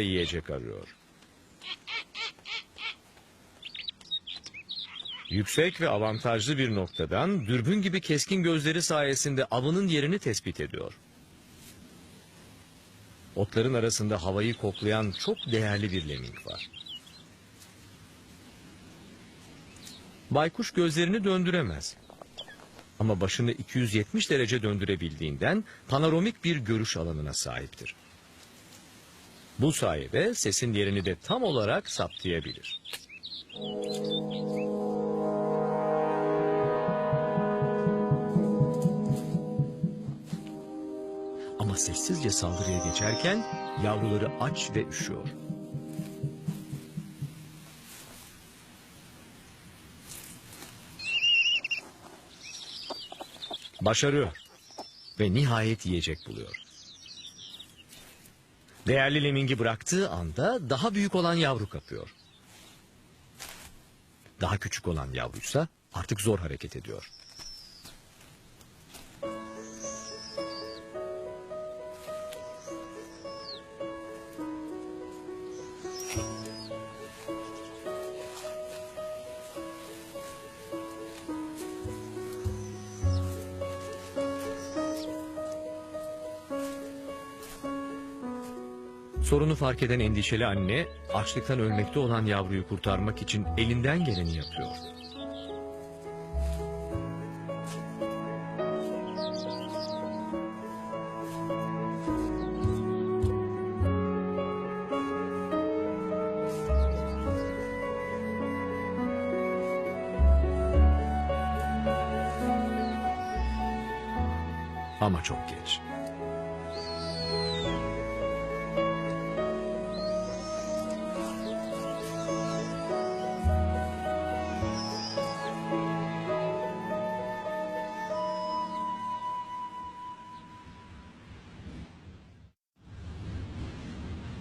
yiyecek arıyor. Yüksek ve avantajlı bir noktadan dürbün gibi keskin gözleri sayesinde avının yerini tespit ediyor. Otların arasında havayı koklayan çok değerli bir lemming var. Baykuş gözlerini döndüremez. Ama başını 270 derece döndürebildiğinden panoramik bir görüş alanına sahiptir. Bu sayede sesin yerini de tam olarak saptayabilir. Ama sessizce saldırıya geçerken yavruları aç ve üşüyor. Başarıyor ve nihayet yiyecek buluyor. Değerli lemingi bıraktığı anda daha büyük olan yavru kapıyor. Daha küçük olan yavruysa artık zor hareket ediyor. Sorunu fark eden endişeli anne açlıktan ölmekte olan yavruyu kurtarmak için elinden geleni yapıyor. Ama çok geç.